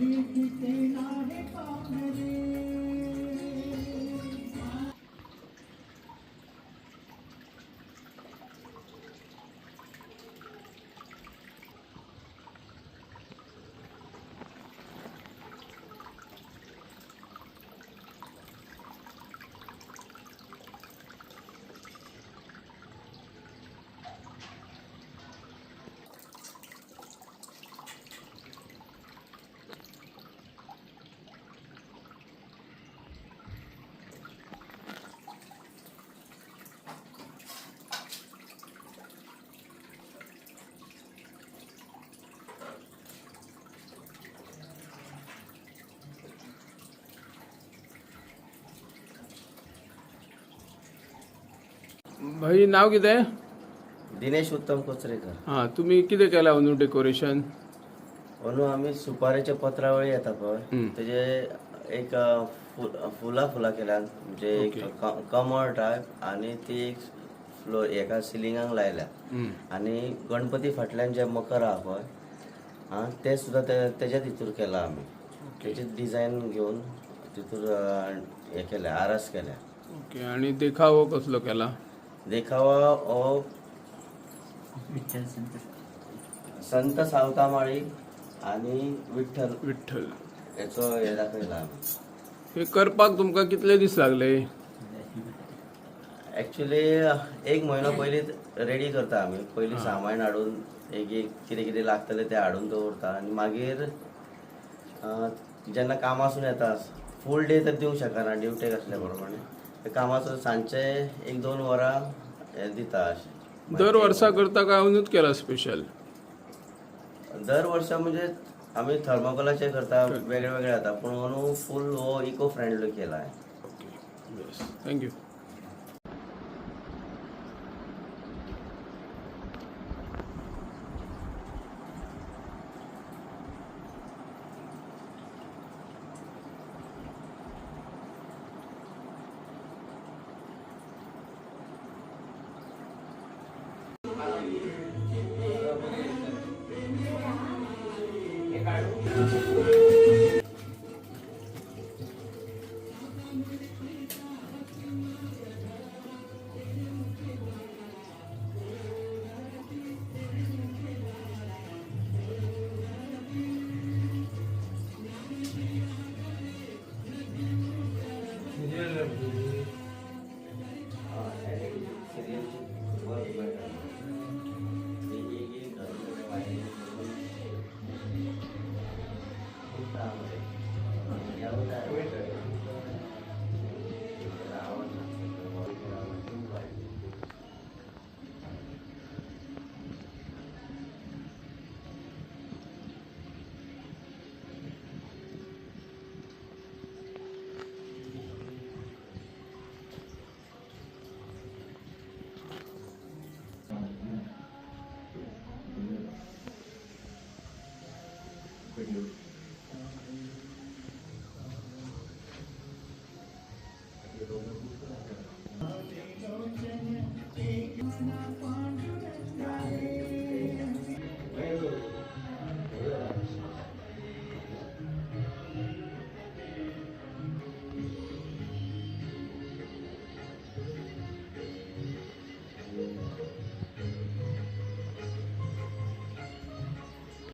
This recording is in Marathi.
Mua. भाई नाव कितें दिनेश उत्तम कोचरेकर. हां तुमी कितें केलां अंदू डेकोरेशन म्हणून आम्ही सुपारीचे पत्रावळी येता पळय. तेजे एक फुलां फुलां केल्यात म्हणजे एक कमळ टायप आणि ती एक फ्लोर एका सिलिंगाक लायल्या. आणि गणपती फाटल्यान जे मकर आहा पळय हा ते सुद्धा ते- तेच्याच हितूर केला आमी तेची डिझायन घेवन तितूर हे केल्या आरास केल्या. ओके आणि देखावो कसलो केला? देखावा हो संत. सावतामाळी आणि विठ्ठल. विठ्ठल. याचो हे दाखयला आमी हे करपाक तुमकां कितले दीस लागले? ऍक्च्युली एक म्हयनो पयलीं रेडी करता आमी पयलीं सामान हाडून एक एक कितें कितें लागतलें तें हाडून दवरता आनी मागीर अं, जेन्ना कामासून येता फूल डे तर दिवंक शकना ड्युटेक आसल्या प्रमाणे. ते कामासून सांजचे एक दोन वरां हे दिता अशें दर वर्सा करता काय अंदूच केला स्पेशल दर वर्सा म्हणजे आमी थर्मोकोलाचे करता वेगळे वेगळे जाता पूण अंदू फूल हो इको फ्रेंडली केला थँक्यू when you.